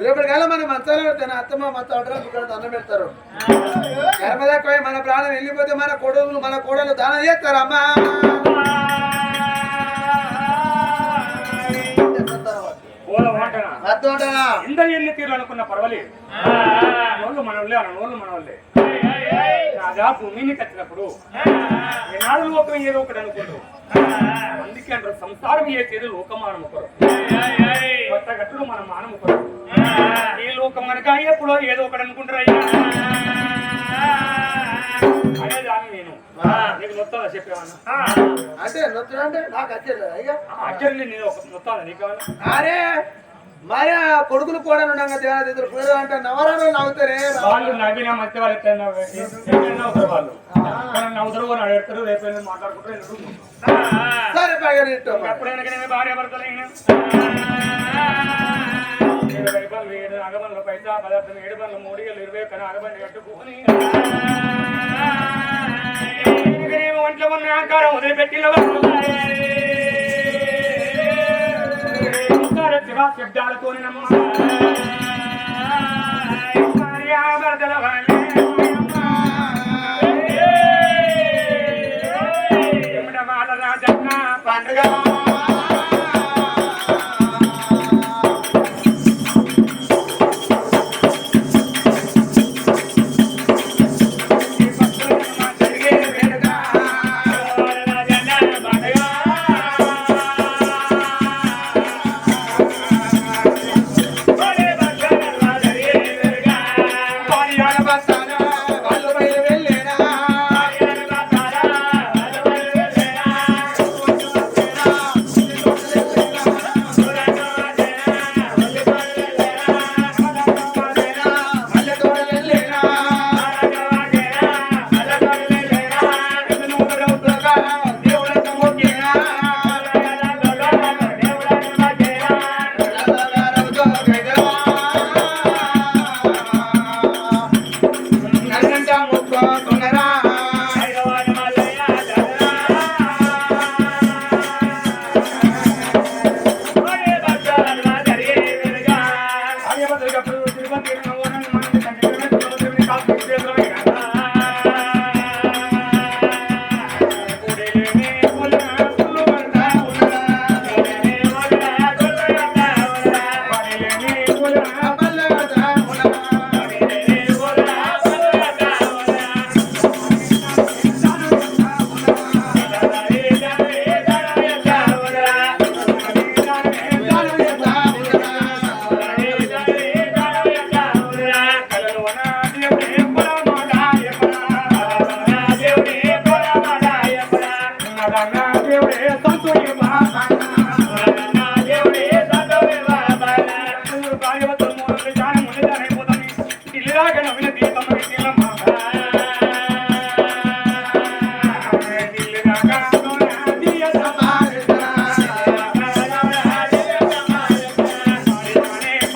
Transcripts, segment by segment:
రేపటి కాలం మన మంచాలు పెడతాను అత్తమ్మ మంచం ఇక్కడ దండం పెడతారు? కర్మదక్కువ మన ప్రాణం వెళ్ళిపోతే మన కొడుకులు మన కోడలు దానం చేస్తారు అమ్మా. ఇందరు ఎన్ని తీరు అనుకున్న పర్వాలేదు. నోళ్ళు మనోళ్ళే అన్న నోళ్ళు మనోళ్ళే. రాజా భూమిని కట్టినప్పుడు ఏనాడు లోకం ఏదో ఒకటి అనుకోరు అందుకే అంటారు సంసారం చేసేది లోకమానం ఒకరు కొత్త గట్టుడు మన ఒకరు కనుక ఎప్పుడో ఏదో ఒకటి అనుకుంటారు అయ్యా. నేను. నీకు మొత్తం చెప్పేవన్నా అంటే నాకు వచ్చేది అయ్యా. అచ్చర్లే నేను ఒక మొత్తం నీకు కావాలా అరే మరి కొడుకులు కూడా ఉన్నాం కదా అంటే నవరాలు నవ్వుతారే వాళ్ళు నవ్వినా మధ్య వాళ్ళు ఎట్లా నవ్వుతారు వాళ్ళు. నవ్వుతారు అని అడుగుతారు రేపు మాట్లాడుకుంటారు సరే పైగా ఎప్పుడైనా భార్య భర్తలు ఇరవై పనులు పదార్థం ఏడు పనులు మూడు ఏళ్ళు ఇరవై కన్నా అరవై కట్టుకుని ఒంట్లో ఉన్న ఆకారం వదిలిపెట్టిన శబ్దాలతో ఓంకార వాళ్ళ పండుగ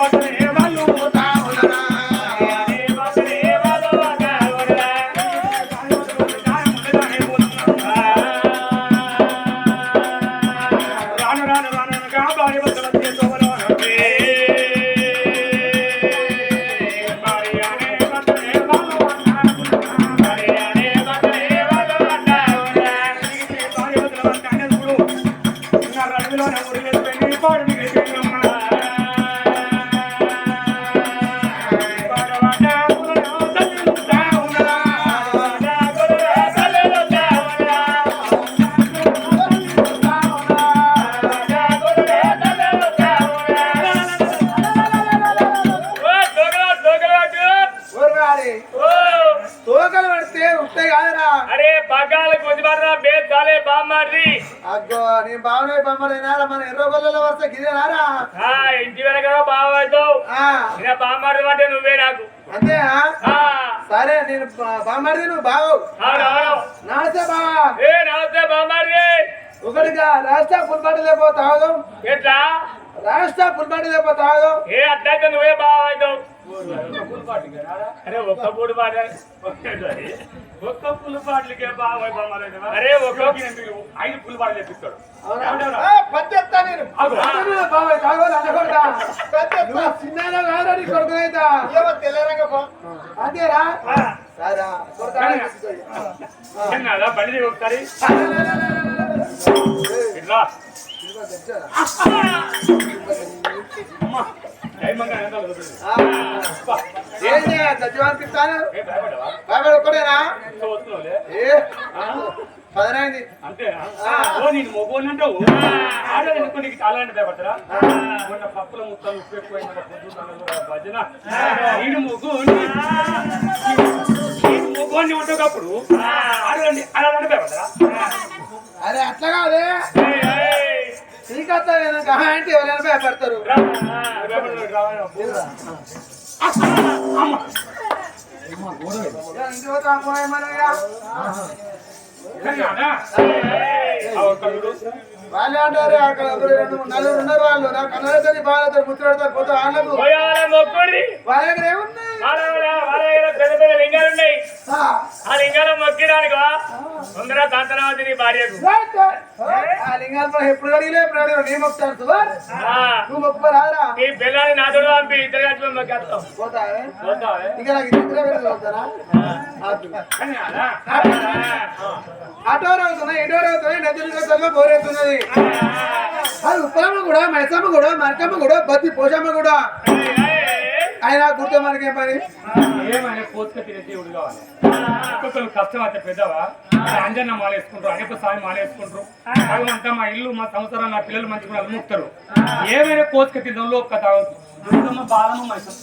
ಮಾಡ್ತಾರೆ ఇక బామ్మారి అంటే నువ్వే నాకు. అంతేనా? ఆ, సరే నేను బామ్మడిది నువ్వు బావు. నమస్తే బావా ఏ నమస్తే బామ్మారి ఒకటిగా రాష్ట్ర పుల్పాటి లేపో తాగుదాం. ఎట్లా? రాష్ట్ర పుల్పాటి లేపో తాగుదాం. ఏ అట్లయితే నువ్వే బావవుతావు అరే ఒక్క పూడి పాట. ఒక్క పుల్ పాటలకే బాగా అరే ఒక్క ఐదు పుల్ పాటలు చెప్పిస్తాడు. అవునా? నేను. తాగోదు అంతేరా బండి ఒకసారి. ఇట్లా ఏంటి భయపడ్డావా? బాబాయ్ ఒక్కడేనా? పదనైంది? ఓ నేను భయపడతారా? మొన్న పప్పుల ముక్కలు ఉప్పు ఎక్కువైంది పొద్దున్న కూడా భజన. నేను మొగోని. నేను మొగోని ఉండేటప్పుడు ఆడదండి ఆడాలంటే భయపడతారా? అరే అట్లా కాదే. శ్రీకాంత అంటే ఎవరైనా భయపడతారు. అమ్మ. ఇంటి పోతే అమ్మో ఏమనగా? కన్నానా? ఆ ఒక్క చూడు. వాళ్ళే అంటారు అక్కడ రెండు నలుగురు ఉన్నారు వాళ్ళు. నా కన్నడతో బాగా ముచ్చడతారు పోతే వాళ్ళకు వాళ్ళ దగ్గర ఏమున్నాయి? పెద్ద పెద్ద లింగాలు ఉన్నాయి. ఆ, లింగాలు మొక్కినానుకో. తొందరగా కాంతనావతి నీ భార్యకు. ఆ లింగాలు మనం ఎప్పుడు అడిగిలే ఎప్పుడు అడిగినా నీ మొక్కుతాను సువర్ ఆ, నువ్వు మొక్కుకోరాదురా నీ పిల్లని నాతో పంపి ఇద్దరు కలిసి మొక్కేస్తాం. పోతావే? చూద్దామే. ఇంకా నాకు ఇద్దరే వెళ్ళి? అటో అవుతున్నాయి ఇటో అవుతున్నాయి నదులు గతల్లో బోరేస్తున్నది. అది ఉప్పలమ్మ కూడా మైసమ్మ కూడా మరకమ్మ కూడా బద్ది పోషమ్మ కూడా. ఆయన గుర్తు మనకేం పని? ఏమైనా కోసుక తినే దేవుడు కావాలి. ఒక్కొక్కరు కష్టం అయితే పెద్దవా? అంజన్న మాలేసుకుంటారు అనేక సాయి మాల వేసుకుంటారు మా ఇల్లు మా సంవత్సరం నా పిల్లలు మంచి కూడా అలుముతారు ఏమైనా కోసుక తినడంలో ఒక్క తాగదు దుర్గమ్మ బాలమ్మ మైసం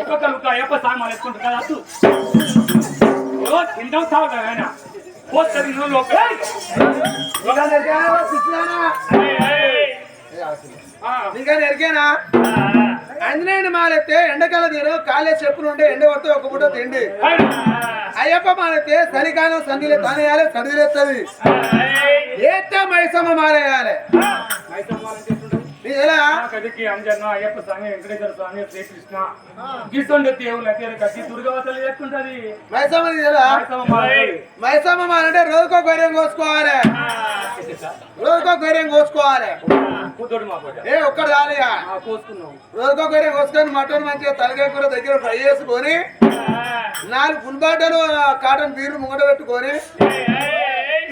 ఒక్కొక్కరు అయ్యప్ప సాయి మాలేసుకుంటారు కదా ఓ తింటాం తాగుతాం ఆయన ఇంకా నెరికేనా ఆంజనేయుని మాలెత్తే ఎండకాల తీరు కాలే చెప్పులు ఉంటే ఎండ వస్తే ఒక పూట తిండి అయ్యప్ప మాలెత్తే చలికాలం సంధిలే తానేయాలి సడిదిలేస్తుంది ఏతే మైసమ్మ మాలేయాలి మైసం కదికి అంజన్న అయ్యప్ప స్వామి వెంకటేశ్వర స్వామి శ్రీకృష్ణ. గీసొండ దేవుళ్ళు అదే కత్తి దుర్గవతలు ఎట్టుంటది మైసమ్మ అంటే రోజుకో గొర్రెం కోసుకోవాలి. రోజుకో గొర్రెం కోసుకోవాలి. ఏ ఒక్కడు కోసుకున్నాం రోజుకో గొర్రెం కోసుకొని మటన్ మంచిగా తలకాయ కూర దగ్గర ఫ్రై చేసుకొని నాలుగు ఫుల్ బాటలు కాటన్ బీర్లు ముంగట పెట్టుకొని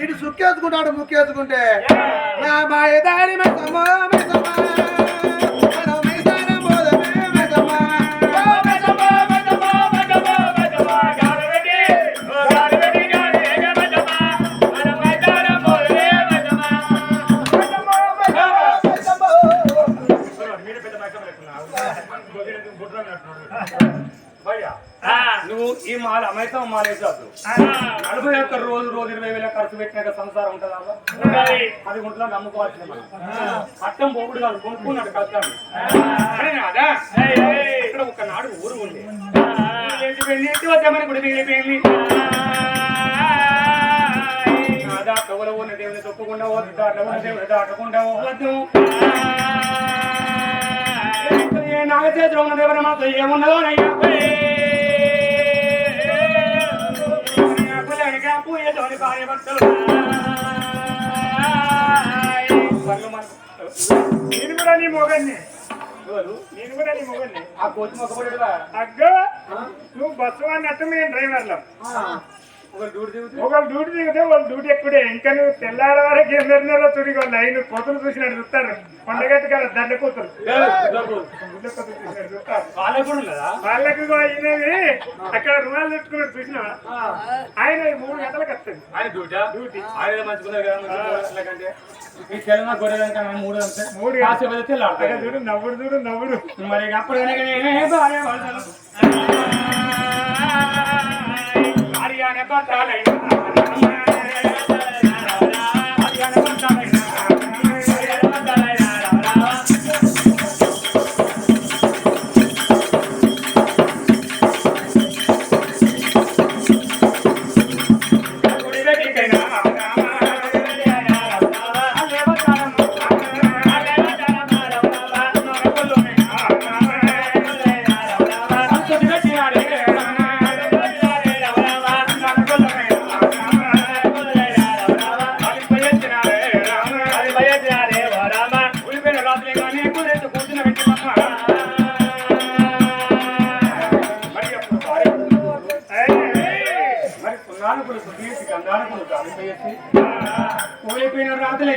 ఇటు సుక్కేసుకుంటాడు ముక్కేసుకుంటే. నా మాయదారి మైసమ్మ మైసమ్మ ఈ మాల మాల వేసాదు నలభై ఒక్క రోజు రోజు ఇరవై వేల ఖర్చు పెట్టినాక సంసారం ఉంటుందా అది గుంట్లో నమ్ముకోవాల్సింది మనం పట్టం పోగుడు కాదు కొనుక్కున్నాడు కష్టాన్ని ఇక్కడ ఒక నాడు ఊరు ఉంది. వచ్చామని గుడి వెళ్ళిపోయింది అదా కవల ఉన్న దేవుని తొక్కకుండా ఉన్న దేవుని దాటకుండా చేతిలో ఉన్న దేవుని ఏమున్నదో నయ్యా భార్య నేను కూడా నీ మొగన్ని? నేను కూడా నీ మొగన్ని ఆ. కోతి మొక్కబడిరా అగ్గో నువ్వు బస్సు అన్నట్టు మేము డ్రైవర్లం ఒకళ్ళు డ్యూటీ దిగితే వాళ్ళు డ్యూటీ ఎక్కుడే ఇంకా నువ్వు తెల్లార వరకు ఎందరినో చుడి లైన్ కోతులు చూసినట్టు చూస్తారు కొండగట్టు కదా దండ కూతురు వాళ్ళకు అయినది అక్కడ రుణాలు తెచ్చుకున్నాడు చూసినా ఆయన మూడు గంటలకు వస్తుంది ఆయన డ్యూటా డ్యూటీ ఆయన ఈ తెలంగాణ కనుక మూడు అంతే మూడు కాసేపు. చూడు నవ్వుడు చూడు నవ్వుడు మరి అప్పుడు కనుక భార్య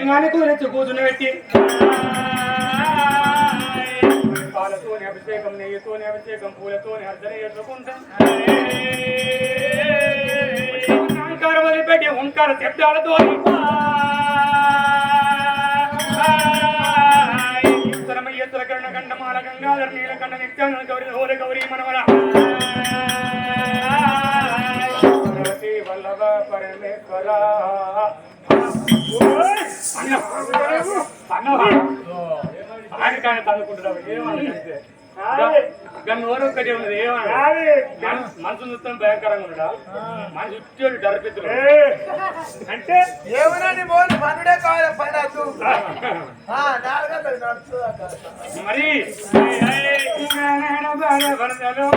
లింగాన్ని కూరించి కూర్చుని పాలతోనే అభిషేకం నెయ్యితోని అభిషేకం పూలతోనే అర్చన చేసుకుంటాం. ఓంకార వదిలిపెట్టి ఓంకార శబ్దాలతో ఈశ్వరమయ్యేశ్వర కర్ణ కండమాల గంగాధర నీలకండ నిత్యాన గౌరి హోర గౌరీ మనవర. పార్వతీ వల్లభ పరమేశ్వర. ఆయన తనుకుంటున్నావు ఏమన్నా ఉన్నది ఏమన్నా. మనసు భయంకరంగా అంటే ఏమన్నా నీ మోని పనుడే కావాలి పని అద్దు ఆ, నాలుగంటలు నడుస్తుందట. మరి వరదలు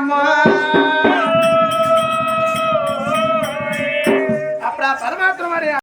Mama.